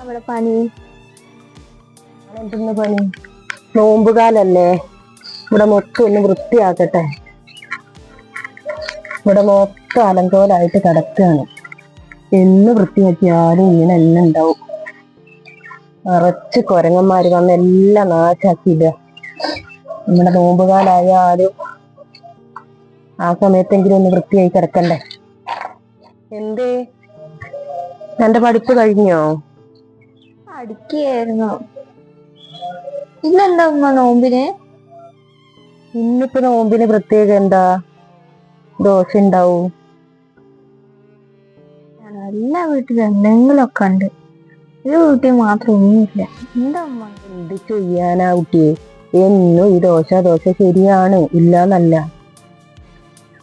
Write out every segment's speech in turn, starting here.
അവിടെ പനി. എന്തെന്ന് പണി നോമ്പുകാലല്ലേ? ഇവിടെ മൊത്തം ഒന്ന് വൃത്തിയാക്കട്ടെ. ഇവിടെ മൊത്തം അലങ്കോലായിട്ട് കിടക്കുകയാണ് എന്ന് വൃത്തിയാക്കിയാലും ഇങ്ങനെ എല്ലാം ഉണ്ടാവും. നിറച്ച് കുരങ്ങന്മാര് വന്ന് എല്ലാം നാശാക്കിയില്ല നമ്മുടെ നോമ്പുകാലായാലും ആ സമയത്തെങ്കിലും ഒന്ന് വൃത്തിയായി കിടക്കണ്ടേ? എന്തേ? എന്റെ പഠിപ്പ് കഴിഞ്ഞോ? പഠിക്കുകയായിരുന്നു. ഇന്നെന്താ ഉമ്മ നോമ്പിന്? ഇന്നിപ്പോ നോമ്പിന് പ്രത്യേകം എന്താ? ദോശ ഉണ്ടാവും? എല്ലാ വീട്ടിലും എന്തെങ്കിലുമൊക്കെ ഉണ്ട്. ഒരു വീട്ടിൽ മാത്രം ഒന്നുമില്ല. എന്താ ഉമ്മ? എന്ത് ചെയ്യാനാ കുട്ടിയെ? എന്നും ഈ ദോശ ദോശ ശരിയാണ് ഇല്ലാന്നല്ല.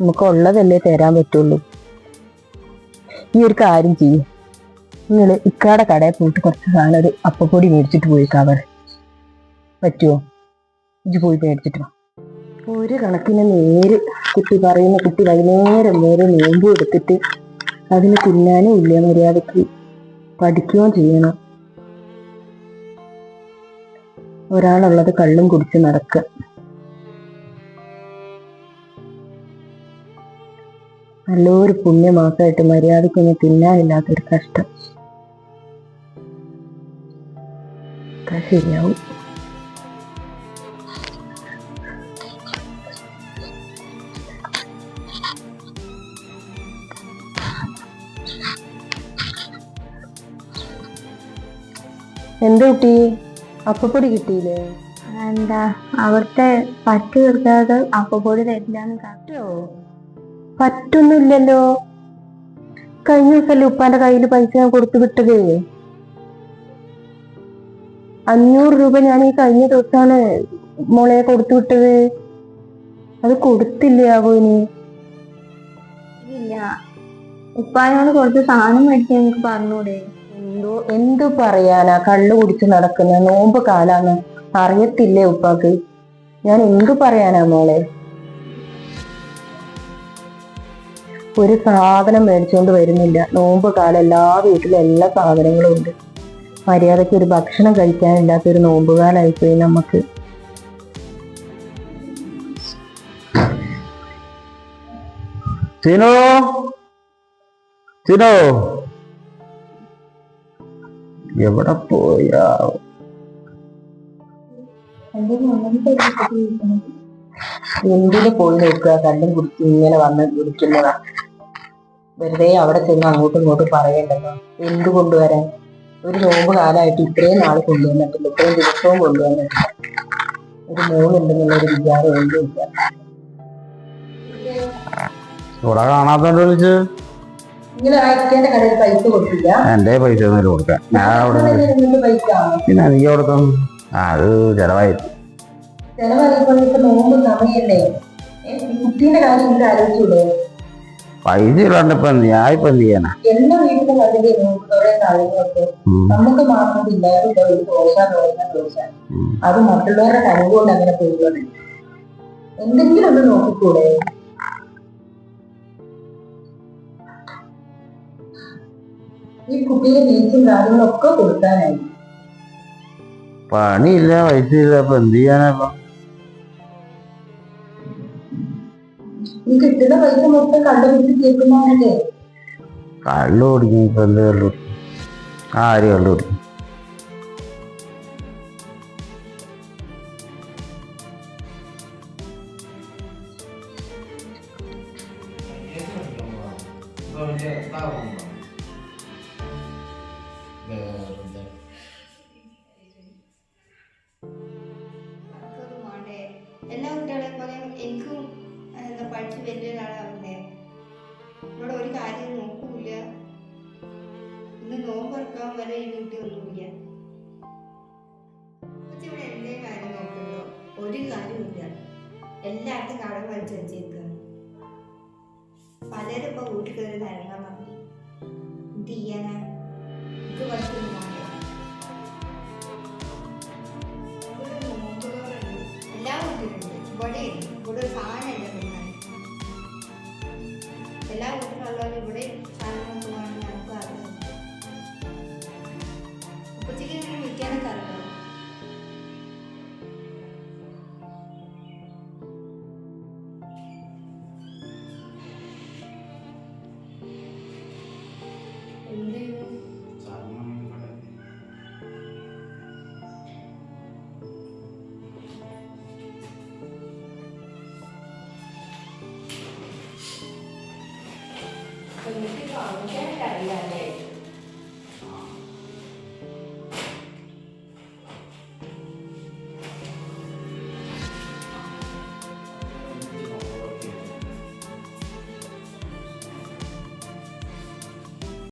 നമുക്ക് ഉള്ളതല്ലേ തരാൻ പറ്റുള്ളൂ. ഈ ഒരു കാര്യം ചെയ്യും. നിങ്ങൾ ഇക്കാടെ കടയിൽ പോയിട്ട് കുറച്ച് സാധനം ഒരു അപ്പപ്പൊടി മേടിച്ചിട്ട് പോയി കവർ. പറ്റുമോ ഇത് പോയി മേടിച്ചിട്ട് ഒരു കണക്കിന് നേര് കുട്ടി പറയുന്ന കുട്ടി വൈകുന്നേരം നേരെ നോമ്പ് എടുത്തിട്ട് അതിന് തിന്നാനും ഇല്ല മര്യാദയ്ക്ക് പഠിക്കുകയും ചെയ്യണം. ഒരാളുള്ളത് കള്ളും കുടിച്ച് നടക്കുക നല്ലൊരു പുണ്യമാസമായിട്ട് മര്യാദക്കൊന്നും തിന്നാനില്ലാത്തൊരു കഷ്ടം. ശരിയാവും. എന്താ കുട്ടി? അപ്പപ്പൊടി കിട്ടിയില്ലേ? എന്താ അവിടുത്തെ പറ്റ് തീർക്കാതെ അപ്പപ്പൊടി തരില്ലാന്ന് പറ്റോ പറ്റൊന്നുമില്ലല്ലോ. കഴിഞ്ഞ ദിവസമല്ലേ ഉപ്പാന്റെ കയ്യിൽ പൈസ ഞാൻ കൊടുത്തു വിട്ടത്? അഞ്ഞൂറ് രൂപ ഞാൻ ഈ കഴിഞ്ഞ ദിവസമാണ് മോളെ കൊടുത്തു വിട്ടത്. അത് കൊടുത്തില്ലേ ആവോ ഇനി ഇല്ല. ഉപ്പാനോട് കുറച്ച് സാധനം മേടിക്കാൻ എനിക്ക് പറഞ്ഞൂടെ? എന്തോ എന്തു പറയാനാ? കള്ളു കുടിച്ച് നടക്കുന്ന. നോമ്പ് കാലാന്ന് അറിയത്തില്ലേ ഉപ്പാക്ക്? ഞാൻ എന്തു പറയാനാ മോളെ? ഒരു സാധനം മേടിച്ചുകൊണ്ട് വരുന്നില്ല. നോമ്പ് കാലം എല്ലാ വീട്ടിലും എല്ലാ സാധനങ്ങളും ഉണ്ട്. മര്യാദയ്ക്ക് ഒരു ഭക്ഷണം കഴിക്കാനില്ലാത്ത ഒരു നോമ്പുകാലായിപ്പോയി നമുക്ക്. ചിനോ ചിനോ എവിടെ പോയാ? എന്തിനു പോയി നോക്കുക? കണ്ടും കുടിച്ച് ഇങ്ങനെ വന്ന് ഇരിക്കുന്നതാ വെറുതെ അവിടെ ചെന്ന് അങ്ങോട്ടും ഇങ്ങോട്ടും പറയണ്ടല്ലോ. എന്ത് കൊണ്ടുവരാൻ ഒരു നോമ്പ് കാലമായിട്ട് ഇത്രയും നാൾ കൊണ്ടുവന്നിട്ടില്ല. ഇത്രയും ദിവസവും കൊണ്ടുവന്നിട്ടില്ല. ഒരു മോളുണ്ടെന്നുള്ള ഒരു വിചാരം ഒന്നും ഇല്ല. ഇവിടെ കാണാത്തോണ്ട് വിളിച്ച്? നിങ്ങൾ അയക്കേണ്ട കടയിൽ പൈസ കൊടുത്തില്ല. എന്റെ പൈസ ഒന്നും കൊടുക്കാൻ. ഞാൻ അവിടെ പൈസ? പിന്നെ അവിടെ തന്നു അത് ചെലവായി നോമ്പ് സമയല്ലേ? കുട്ടീന്റെ കാര്യം നിങ്ങൾക്ക് ആലോചിച്ചൂടെ? പൈസ ഇല്ലാണ്ട് ഇപ്പൊ ഞാൻ ഇപ്പൊ എന്ത് ചെയ്യാനാ? നമുക്ക് മാത്രം അത് മറ്റുള്ളവരുടെ കഴിവുകൊണ്ട് അങ്ങനെ പോകുന്നത് എന്തെങ്കിലും ഒന്ന് നോക്കിക്കൂടെ? ഈ കുട്ടിയെ ബീച്ചും കാര്യങ്ങളൊക്കെ കൊടുക്കാനായി. പണിയില്ല പൈസ ഇല്ല ഇപ്പൊ എന്ത് ചെയ്യാനാ ഈ കിട്ടുന്ന പൈസ മൊത്തം കണ്ടുപിടിച്ച് കേൾക്കുന്നതല്ലേ കള്ളു കുടിക്കും കള്ളു കുടിക്കും? ആര് കള്ളു കുടിക്കും എല്ലാ കുട്ടികളെ പോലെ എനിക്കും ഇത്ര പഠിച്ച് വലിയ ഒരാളാവണ്ടേ? ഇവിടെ ഒരു കാര്യം നോക്കൂല ഇന്ന് നോമ്പറക്കാൻ വരെ ഈ വീട്ടിൽ ഒന്നുമില്ല. ഇവിടെ എന്തേ കാര്യം നോക്കുന്നുണ്ടോ ഒരു കാര്യമില്ല എല്ലായിടത്തും കടം വലിച്ചു വെച്ചേക്കുക പലരും ഇപ്പൊ വീട്ടിൽ കയറി തരങ്ങാൻ പറഞ്ഞു എന്ത് ചെയ്യാനാ? ഇത് പഠിക്കുന്നു എല്ലാ വീട്ടിലുണ്ട് ഇവിടെ ഇവിടെ ഒരു സാധനം 我们先生一个。